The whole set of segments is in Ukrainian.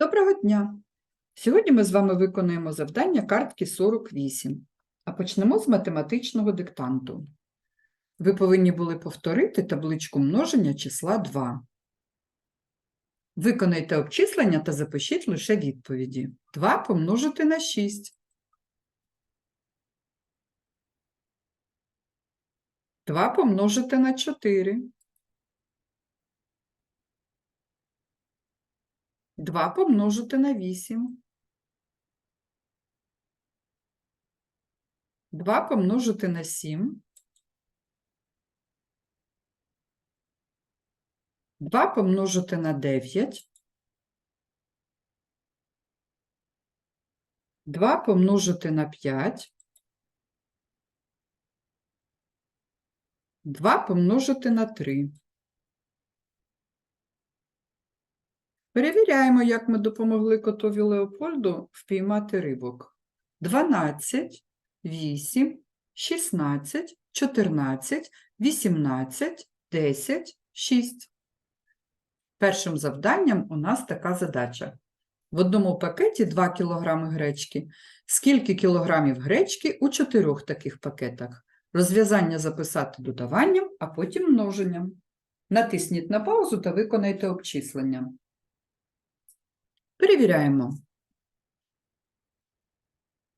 Доброго дня! Сьогодні ми з вами виконуємо завдання картки 48, а почнемо з математичного диктанту. Ви повинні були повторити табличку множення числа 2. Виконайте обчислення та запишіть лише відповіді. 2 помножити на 6. 2 помножити на 4. 2 помножити на 8. 2 помножити на 7. 2 помножити на 9. 2 помножити на 5. 2 помножити на 3. Перевіряємо, як ми допомогли котові Леопольду впіймати рибок. 12, 8, 16, 14, 18, 10, 6. Першим завданням у нас така задача. В одному пакеті 2 кг гречки. Скільки кілограмів гречки у чотирьох таких пакетах? Розв'язання записати додаванням, а потім множенням. Натисніть на паузу та виконайте обчислення. Перевіряємо.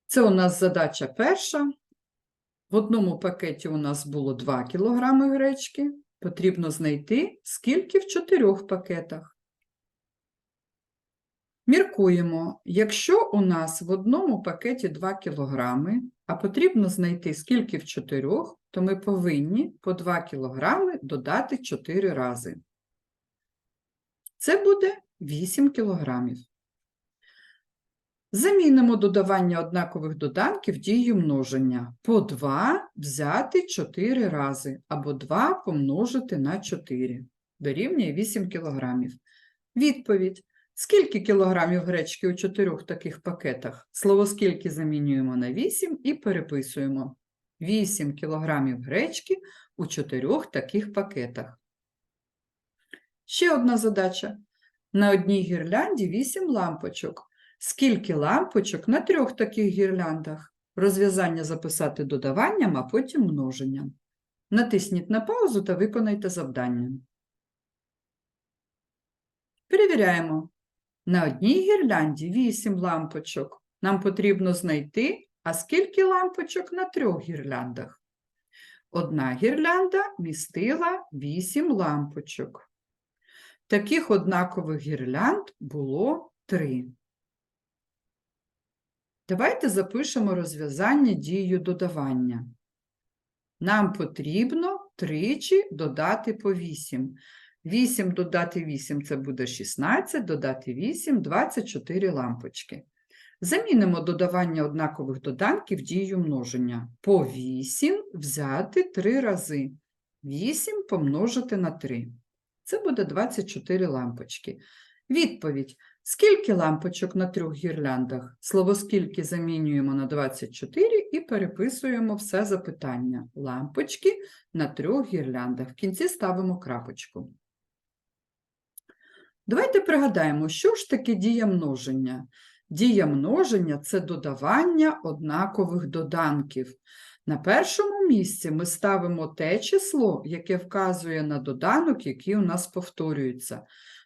Це у нас задача перша. В одному пакеті у нас було 2 кг гречки. Потрібно знайти, скільки в чотирьох пакетах. Міркуємо, якщо у нас в одному пакеті 2 кг, а потрібно знайти, скільки в чотирьох, то ми повинні по 2 кг додати 4 рази. Це буде 8 кілограмів. Замінимо додавання однакових доданків дією множення. По 2 взяти 4 рази, або 2 помножити на 4. Дорівнює 8 кілограмів. Відповідь. Скільки кілограмів гречки у чотирьох таких пакетах? Слово скільки замінюємо на 8 і переписуємо. 8 кілограмів гречки у чотирьох таких пакетах. Ще одна задача. На одній гірлянді 8 лампочок. Скільки лампочок на трьох таких гірляндах? Розв'язання записати додаванням, а потім множенням. Натисніть на паузу та виконайте завдання. Перевіряємо. На одній гірлянді 8 лампочок. Нам потрібно знайти, а скільки лампочок на трьох гірляндах? Одна гірлянда містила 8 лампочок. Таких однакових гірлянд було 3. Давайте запишемо розв'язання дією додавання. Нам потрібно тричі додати по 8. 8 додати 8 – це буде 16, додати 8 – 24 лампочки. Замінимо додавання однакових доданків дією множення. По 8 взяти 3 рази. 8 помножити на 3. Це буде 24 лампочки. Відповідь. Скільки лампочок на трьох гірляндах? Слово скільки замінюємо на 24 і переписуємо все запитання. Лампочки на трьох гірляндах. В кінці ставимо крапочку. Давайте пригадаємо, що ж таке дія множення. Дія множення – це додавання однакових доданків. На першому місці ми ставимо те число, яке вказує на доданок, який у нас повторюється.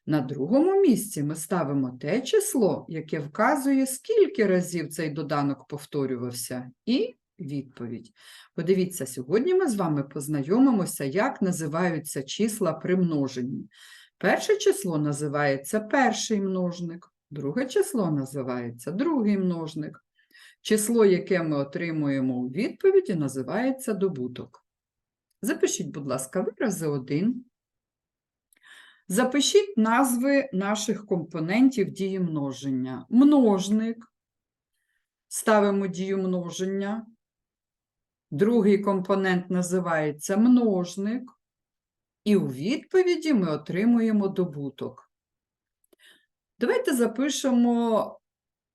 На другому місці ми ставимо те число, яке вказує, скільки разів цей доданок повторювався, і відповідь. Подивіться, сьогодні ми з вами познайомимося, як називаються числа при множенні. Перше число називається перший множник, друге число називається другий множник. Число, яке ми отримуємо у відповіді, називається добуток. Запишіть, будь ласка, вирази 1. Запишіть назви наших компонентів дії множення. Множник. Ставимо дію множення. Другий компонент називається множник. І у відповіді ми отримуємо добуток. Давайте запишемо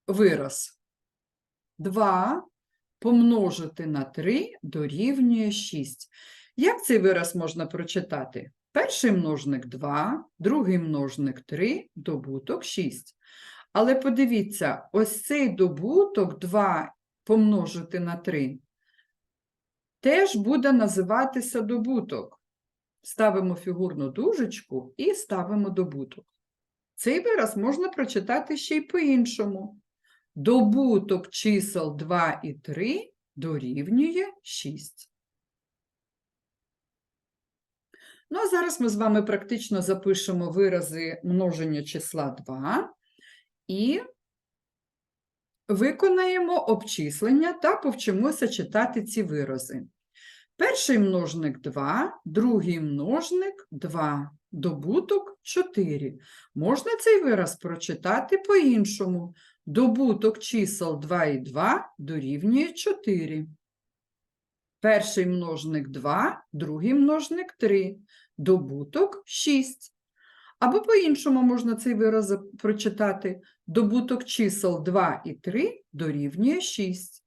вираз. 2 помножити на 3 дорівнює 6. Як цей вираз можна прочитати? Перший множник 2, другий множник 3, добуток 6. Але подивіться, ось цей добуток 2 помножити на 3 теж буде називатися добуток. Ставимо фігурну дужечку і ставимо добуток. Цей вираз можна прочитати ще й по-іншому. Добуток чисел 2 і 3 дорівнює 6. Ну, а зараз ми з вами практично запишемо вирази множення числа 2 і виконаємо обчислення та повчимося читати ці вирази. Перший множник 2, другий множник 2, добуток 4. Можна цей вираз прочитати по-іншому. Добуток чисел 2 і 2 дорівнює 4. Перший множник 2, другий множник 3, добуток 6. Або по-іншому можна цей вираз прочитати. Добуток чисел 2 і 3 дорівнює 6.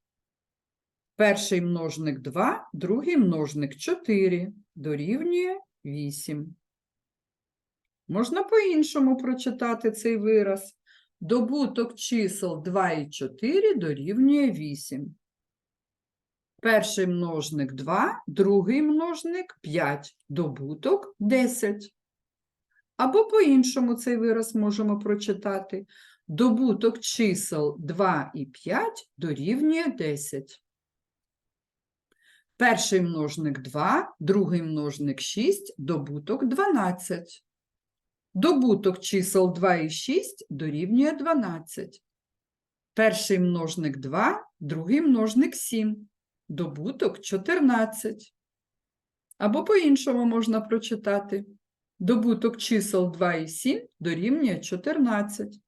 Перший множник 2, другий множник 4 дорівнює 8. Можна по-іншому прочитати цей вираз. Добуток чисел 2 і 4 дорівнює 8. Перший множник 2, другий множник 5, добуток 10. Або по-іншому цей вираз можемо прочитати. Добуток чисел 2 і 5 дорівнює 10. Перший множник 2, другий множник 6, добуток 12. Добуток чисел 2 і 6 дорівнює 12. Перший множник 2, другий множник 7, добуток 14. Або по-іншому можна прочитати. Добуток чисел 2 і 7 дорівнює 14.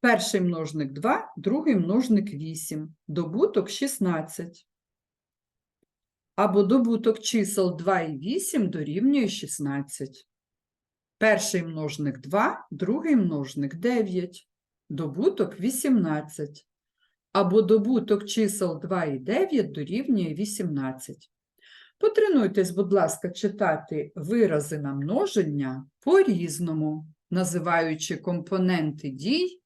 Перший множник 2, другий множник 8, добуток 16. Або добуток чисел 2 і 8 дорівнює 16. Перший множник 2, другий множник 9, добуток 18. Або добуток чисел 2 і 9 дорівнює 18. Потренуйтесь, будь ласка, читати вирази на множення по-різному, називаючи компоненти дій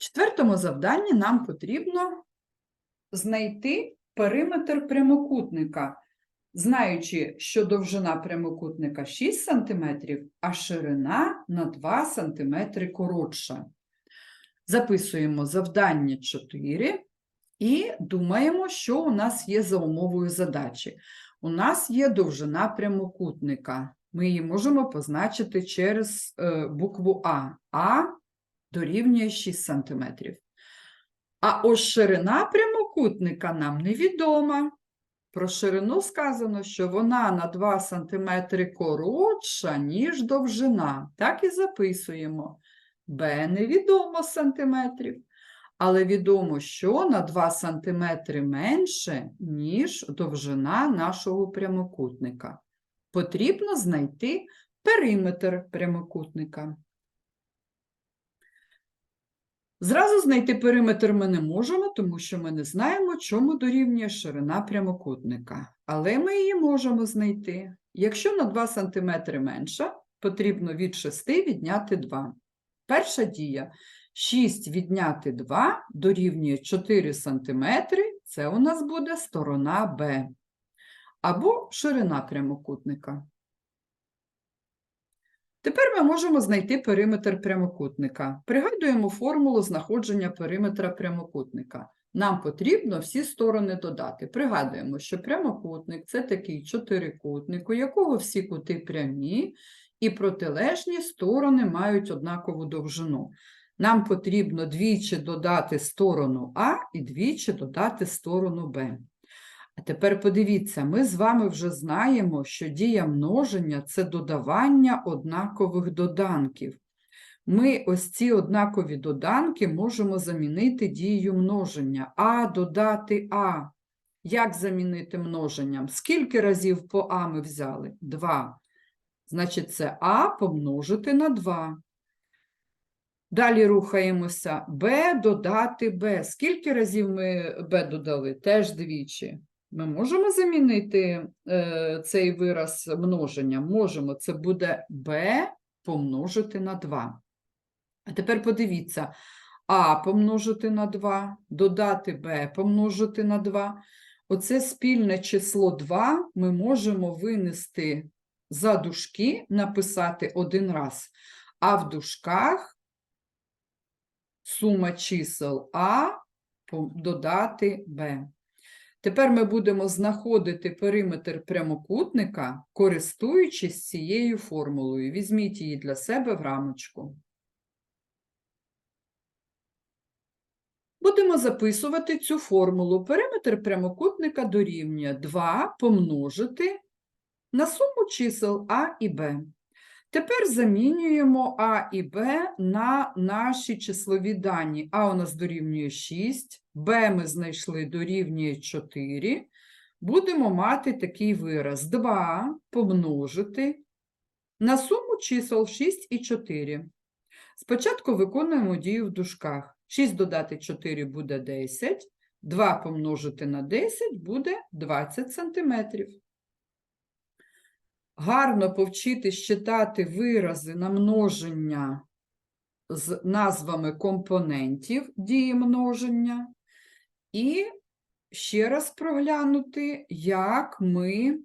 В четвертому завданні нам потрібно знайти периметр прямокутника, знаючи, що довжина прямокутника 6 см, а ширина на 2 см коротша. Записуємо завдання 4 і думаємо, що у нас є за умовою задачі. У нас є довжина прямокутника. Ми її можемо позначити через е, букву А. А дорівнює 6 см. А ось ширина прямокутника нам невідома. Про ширину сказано, що вона на 2 см коротша, ніж довжина. Так і записуємо. Б невідомо сантиметрів, але відомо, що на 2 см менше, ніж довжина нашого прямокутника. Потрібно знайти периметр прямокутника. Зразу знайти периметр ми не можемо, тому що ми не знаємо, чому дорівнює ширина прямокутника. Але ми її можемо знайти. Якщо на 2 см менша, потрібно від 6 відняти 2. Перша дія. 6 відняти 2 дорівнює 4 см, це у нас буде сторона Б. Або ширина прямокутника. Тепер ми можемо знайти периметр прямокутника. Пригадуємо формулу знаходження периметра прямокутника. Нам потрібно всі сторони додати. Пригадуємо, що прямокутник це такий чотирикутник, у якого всі кути прямі, і протилежні сторони мають однакову довжину. Нам потрібно двічі додати сторону А і двічі додати сторону Б. А тепер подивіться, ми з вами вже знаємо, що дія множення – це додавання однакових доданків. Ми ось ці однакові доданки можемо замінити дією множення. А додати А. Як замінити множенням? Скільки разів по А ми взяли? 2. Значить, це А помножити на 2. Далі рухаємося. Б додати Б. Скільки разів ми Б додали? Теж двічі. Ми можемо замінити е, цей вираз множення? Можемо. Це буде b помножити на 2. А тепер подивіться, а помножити на 2, додати b помножити на 2. Оце спільне число 2 ми можемо винести за дужки, написати один раз, а в дужках сума чисел А додати Б. Тепер ми будемо знаходити периметр прямокутника, користуючись цією формулою. Візьміть її для себе в рамочку. Будемо записувати цю формулу. Периметр прямокутника дорівнює 2 помножити на суму чисел А і Б. Тепер замінюємо А і Б на наші числові дані. А у нас дорівнює 6, Б ми знайшли дорівнює 4. Будемо мати такий вираз 2 помножити на суму чисел 6 і 4. Спочатку виконуємо дію в дужках. 6 додати 4 буде 10, 2 помножити на 10 буде 20 сантиметрів. Гарно повчитись читати вирази на множення з назвами компонентів дії множення. І ще раз проглянути, як ми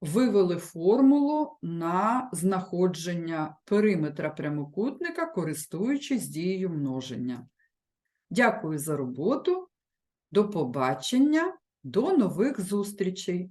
вивели формулу на знаходження периметра прямокутника, користуючись дією множення. Дякую за роботу. До побачення, до нових зустрічей!